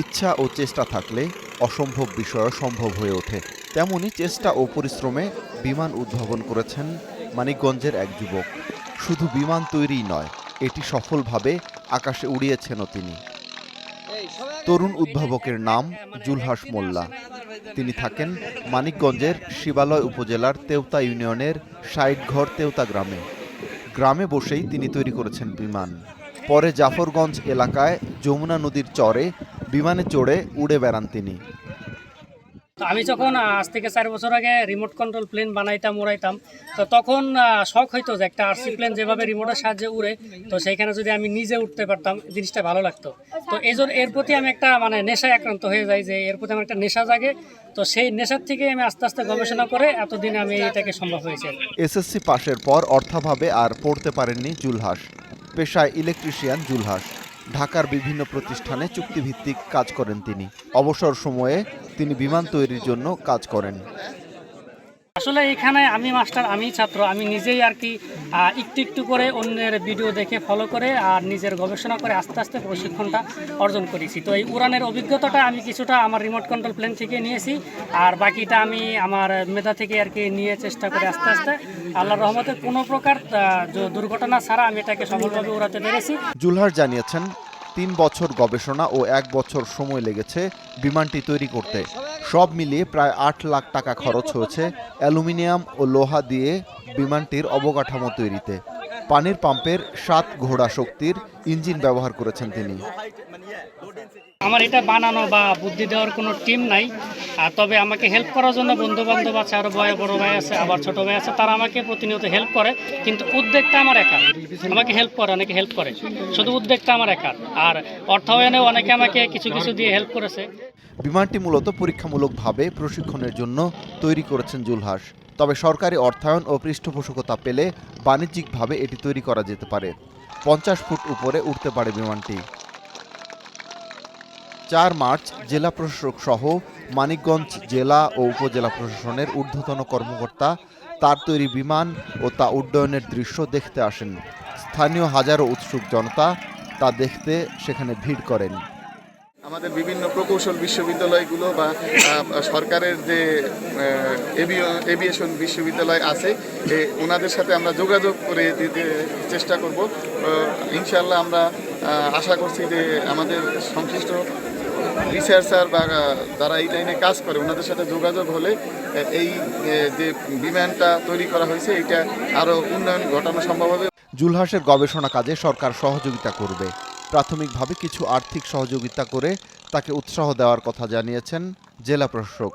ইচ্ছা ও চেষ্টা থাকলে অসম্ভব বিষয় সম্ভব হয়ে ওঠে। তেমনি চেষ্টা ও পরিশ্রমে বিমান উদ্ভাবন করেছেন মানিকগঞ্জের এক যুবক। শুধু বিমান তৈরিই নয়, এটি সফলভাবে আকাশে উড়িয়েছেনও তিনি। তরুণ উদ্ভাবকের নাম জুলহাস মোল্লা। তিনি থাকেন মানিকগঞ্জের শিবালয় উপজেলার তেওতা ইউনিয়নের সাইডঘর তেওতা গ্রামে। গ্রামে বসেই তিনি তৈরি করেছেন বিমান। পরে জাফরগঞ্জ এলাকায় যমুনা নদীর চরে বিমানে চড়ে উড়ে বেড়ান তিনি। আমি যখন আজ থেকে চার বছর আগে রিমোট কন্ট্রোল প্লেন বানাইতাম উড়াইতাম তো তখন শখ হইতো যে একটা আরসি প্লেন যেভাবে রিমোটের সাহায্যে উড়ে তো সেইখানে যদি আমি নিজে উঠতে পারতাম জিনিসটা ভালো লাগতো। তো এই জন্য এর প্রতি আমি একটা মানে নেশায় আক্রান্ত হয়ে যাই যে এর প্রতি আমার একটা নেশা জাগে। তো সেই নেশার থেকে আমি আস্তে আস্তে গবেষণা করে এতদিন আমি এটাকে সম্ভব হয়েছে। এসএসসি পাশের পর অর্থাভাবে আর পড়তে পারেননি জুলহাস। পেশায় ইলেকট্রিশিয়ান জুলহাস। ঢাকার বিভিন্ন প্রতিষ্ঠানে চুক্তিভিত্তিক কাজ করেন তিনি। অবসর সময়ে তিনি বিমান তৈরির জন্য কাজ করেন। আসলে এখানে আমি মাস্টার, আমি ছাত্র, আমি নিজেই আর কি একটু একটু করে অন্যের ভিডিও দেখে ফলো করে আর নিজের গবেষণা করে আস্তে আস্তে প্রশিক্ষণটা অর্জন করেছি। তো এই উড়ানের অভিজ্ঞতাটা আমি কিছুটা আমার রিমোট কন্ট্রোল প্লেন থেকে নিয়েছি আর বাকিটা আমি আমার মেধা থেকে আর কি নিয়ে চেষ্টা করে আস্তে আস্তে আল্লাহর রহমতে কোনো প্রকার দুর্ঘটনা ছাড়া আমি এটাকে সফলভাবে উড়াতে পেরেছি। জুলহাস জানিয়েছেন তিন বছর গবেষণা ও এক বছর সময় লেগেছে বিমানটি তৈরি করতে। সব মিলিয়ে প্রায় আট লাখ টাকা খরচ হয়েছে অ্যালুমিনিয়াম ও লোহা দিয়ে বিমানটির অবকাঠামো তৈরিতে। পানির পাম্পের সাত ঘোড়া শক্তির ইঞ্জিন ব্যবহার করেছেন তিনি। আমার এটা বানানো বা বুদ্ধি দেওয়ার কোনো টিম নাই। আর তবে আমাকে হেল্প করার জন্য বন্ধু বান্ধব আছে আরও বয়, বড় ভাই আছে, আবার ছোট ভাই আছে, তারা আমাকে প্রতিনিয়ত হেল্প করে। কিন্তু উদ্যোগটা আমার একার আমাকে হেল্প করে, অনেকে হেল্প করে। শুধু উদ্যোগটা আমার একার আর অর্থায়নেও অনেকে আমাকে কিছু কিছু দিয়ে হেল্প করেছে। বিমানটি মূলত পরীক্ষামূলকভাবে প্রশিক্ষণের জন্য তৈরি করেছেন জুলহাস। তবে সরকারি অর্থায়ন ও পৃষ্ঠপোষকতা পেলে বাণিজ্যিকভাবে এটি তৈরি করা যেতে পারে। পঞ্চাশ ফুট উপরে উঠতে পারে বিমানটি। চার মার্চ জেলা প্রশাসক সহ মানিকগঞ্জ জেলা ও উপজেলা প্রশাসনের ঊর্ধ্বতন কর্মকর্তা তার তৈরি বিমান ও তা উড্ডয়নের দৃশ্য দেখতে আসেন। স্থানীয় হাজারো উৎসুক জনতা তা দেখতে সেখানে ভিড় করেন। আমাদের বিভিন্ন প্রকৌশল বিশ্ববিদ্যালয়গুলো বা সরকারের যে এভিয়েশন বিশ্ববিদ্যালয় আছে ওনাদের সাথে আমরা যোগাযোগ করে দিতে চেষ্টা করব। ইনশাল্লাহ আমরা আশা করছি যে আমাদের সংশ্লিষ্ট রিসার্চার বা, যারা এই লাইনে কাজ করে, ওনাদের সাথে যোগাযোগ হলে এই যে বিমানটা তৈরি করা হয়েছে, এটা আরও উন্নয়ন ঘটানো সম্ভব হবে। জুলহাসের গবেষণা কাজে সরকার সহযোগিতা করবে। প্রাথমিকভাবে কিছু আর্থিক সহযোগিতা করে তাকে উৎসাহ দেওয়ার কথা জানিয়েছেন জেলা প্রশাসক।